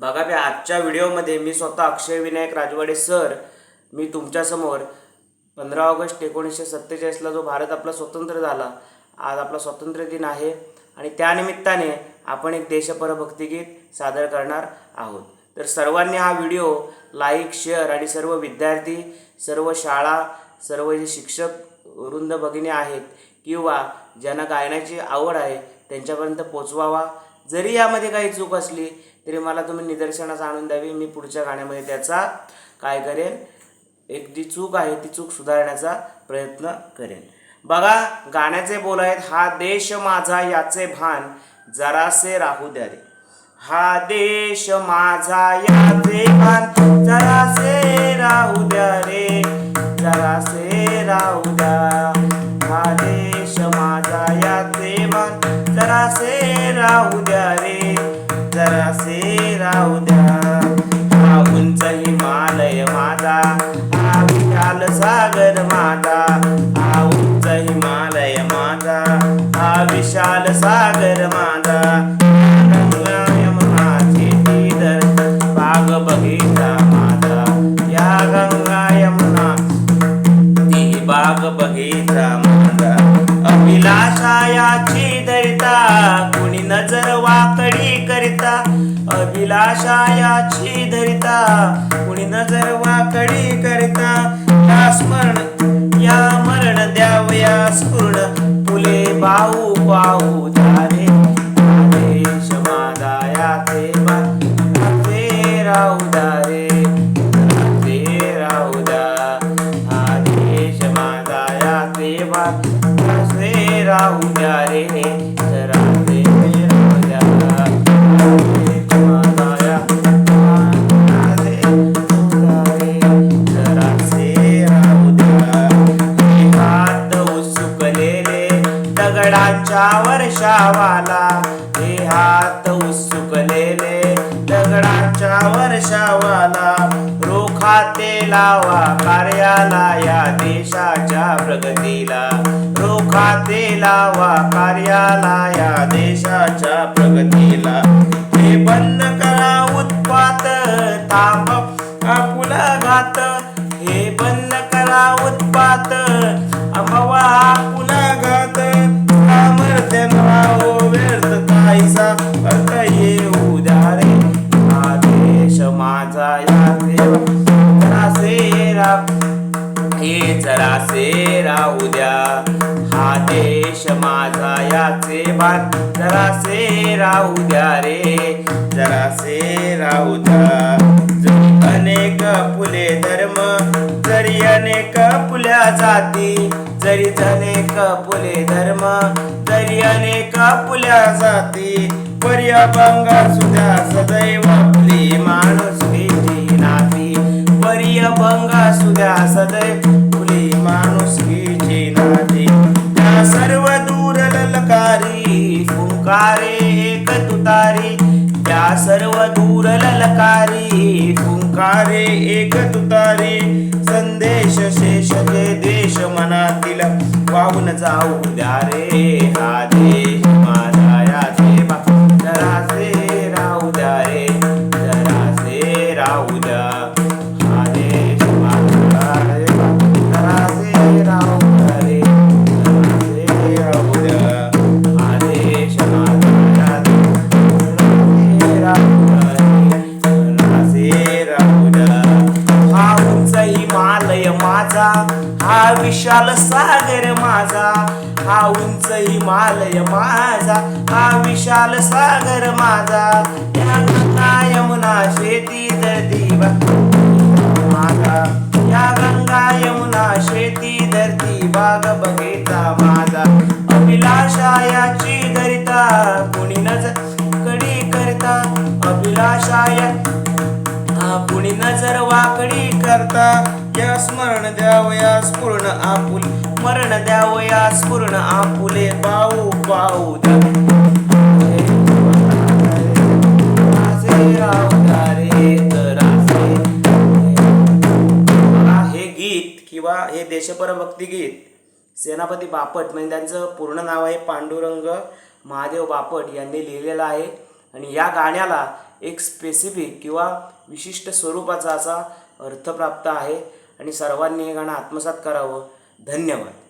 बघा बे आजच्या व्हिडिओमध्ये मी स्वतः अक्षय विनायक राजवाडे सर मी तुमच्यासमोर पंधरा ऑगस्ट एकोणीसशे सत्तेचाळीसला जो भारत आपला स्वतंत्र झाला आज आपला स्वातंत्र्य दिन आहे आणि त्यानिमित्ताने आपण एक देशपरभक्तिगीत सादर करणार आहोत. तर सर्वांनी हा व्हिडिओ लाईक शेअर आणि सर्व विद्यार्थी सर्व शाळा सर्व जे शिक्षक वृंद भगिनी आहेत किंवा ज्यांना गायनाची आवड आहे त्यांच्यापर्यंत पोचवावा. जरी यामध्ये काही चूक असली तरी मला तुम्ही निदर्शनास आणून द्यावी. मी पुढच्या गाण्यामध्ये त्याचा काय करेन? एक जी चूक आहे ती चूक सुधारण्याचा प्रयत्न करेन. बघा गाण्याचे बोल आहेत हा देश माझा याचे भान जरासे राहू द्या रे. हा देश माझा याचे भान राहू द्या रे. जरासे राहू द्या. हा उंच हिमालय माझा. हा विशाल सागर माझा. अभिलाषायाची धरिता कुणी नजर वाकडी करता या स्मरण या मरण द्यावया स्फुरण फुले बाहू पाहू धारे देश माझा ते बाते राहू दारे राहते राहू दा हा देश माझा याचे बाते राहू द्या रे राहते दगडांच्या वर्षावाला. हे हात उसुकलेले दगडांच्या वर्षावाला. रोखाते लावा कार्याला या देशाच्या प्रगतीला. रोखाते लावा कार्याला या देशाच्या प्रगतीला. हे बंद करा उत्पात ताप आपुला घात. हे बंद करा उत्पात अमवा हो अर्थ येऊ द्या रे माझा या हे हा देश माझा याचे जरासे राहू द्या रे जरासे राहू द्या जरी अनेक फुले धर्म जरी अनेक फुल्या जाती जरी अनेक फुले धर्म जरी अनेक फुल्या जाती पर्यभंग सुद्धा सदैव आपली माणुसकीची नाती. पर्यभंग सुद्धा सदैव फुली माणुसकीची नाती. त्या सर्व दूर ललकारी फुंकारे एक तुतारी त्या सर्व दूर ललकारी फुंकारे एक तुतारी पाहून जाऊ द्या रे माझा या जरासे राहू द्या रे जरासे राहू द्या. माझा जरासे राहू द्या रे जरासे राहू द्या. हा माझा या जरासे राहू द्या रे जरासे राहू द्या. हा उंच हिमालय माझा हा विशाल सागर माझा हा उंच हिमालय माझा हा विशाल सागर माझा. या गंगा यमुना शेती धरती माझा या गंगा यमुना शेती धरती बाग बगीचा माझा. अभिलाषा याची धरिता कुणी नजर कडी करता. अभिलाषा या कुणी नजर वाकडी करता. या स्मरण द्यावयास पूर्ण आपुल मरण द्यावया स्फुरण आपुले पाऊ पाऊ हे गीत किंवा हे देशपरभक्ती गीत सेनापती बापट म्हणजे त्यांचं पूर्ण नाव आहे पांडुरंग महादेव बापट यांनी लिहिलेलं आहे. आणि या गाण्याला एक स्पेसिफिक किंवा विशिष्ट स्वरूपाचा असा अर्थ प्राप्त आहे. आणि सर्वांनी हे गाणं आत्मसात करावं. धन्यवाद.